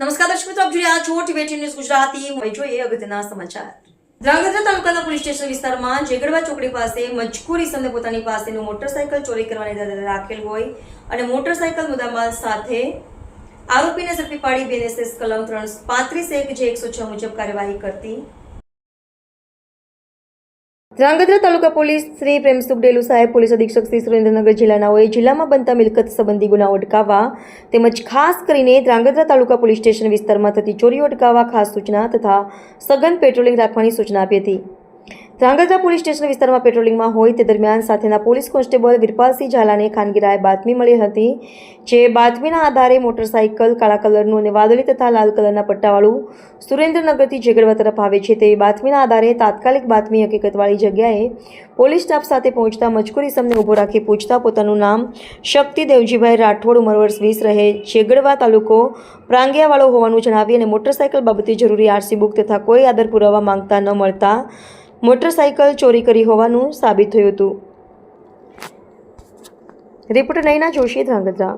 નમસ્કાર દર્શક મિત્રો આપ રહ્યા છો ટીવી ન્યૂઝ ગુજરાતી. હવે જોઈએ અગત્યના સમાચાર. ધ્રાંગધ્રા તાલુકાના પોલીસ સ્ટેશન વિસ્તારમાં જેગડવા ચોકડી પાસે મજકૂર ઇસમને પોતાની પાસેનું મોટરસાયકલ ચોરી કરવાની દાદા રાખેલ હોય અને મોટરસાયકલ મુદ્દામાલ સાથે આરોપીને ઝડપી પાડી બીએનએસએસ કલમ ત્રણ પાંત્રીસ એક જે એકસો છ મુજબ કાર્યવાહી કરતી ધ્રાંગધ્રા તાલુકા પોલીસ શ્રી પ્રેમસુખ ડેલુ સાહેબ, પોલીસ અધિક્ષક શ્રી સુરેન્દ્રનગર જિલ્લાનાઓએ જિલ્લામાં બનતા મિલકત સંબંધી ગુનાઓ અટકાવવા તેમજ ખાસ કરીને ધ્રાંગધ્રા તાલુકા પોલીસ સ્ટેશન વિસ્તારમાં થતી ચોરીઓ અટકાવવા ખાસ સૂચના તથા સઘન પેટ્રોલિંગ રાખવાની સૂચના આપી હતી. ધ્રાંગધ્રા પોલીસ સ્ટેશન વિસ્તારમાં પેટ્રોલિંગમાં હોય તે દરમિયાન સાથેના પોલીસ કોન્સ્ટેબલ વિરપાલસિંહ ઝાલાને ખાનગી રાય બાતમી મળી હતી, જે બાતમીના આધારે મોટરસાયકલ કાળા કલરનું અને વાદળી તથા લાલ કલરના પટ્ટાવાળું સુરેન્દ્રનગરથી જેગડવા તરફ આવે છે તેવી બાતમીના આધારે તાત્કાલિક બાતમી હકીકતવાળી જગ્યાએ પોલીસ સ્ટાફ સાથે પહોંચતા મજકૂરી સમને ઊભો રાખી પૂછતા પોતાનું નામ શક્તિ દેવજીભાઈ રાઠોડ ઉંમર વર્ષ વીસ રહે, જેગડવા તાલુકો પ્રાંગિયાવાળો હોવાનું જણાવી અને મોટરસાયકલ બાબતે જરૂરી આરસી બુક તથા કોઈ આદર પુરાવા માંગતા ન મળતા મોટરસાયકલ ચોરી કરી હોવાનું સાબિત થયું હતું. રિપોર્ટર નયના જોશી ધ્રાંગધ્રા.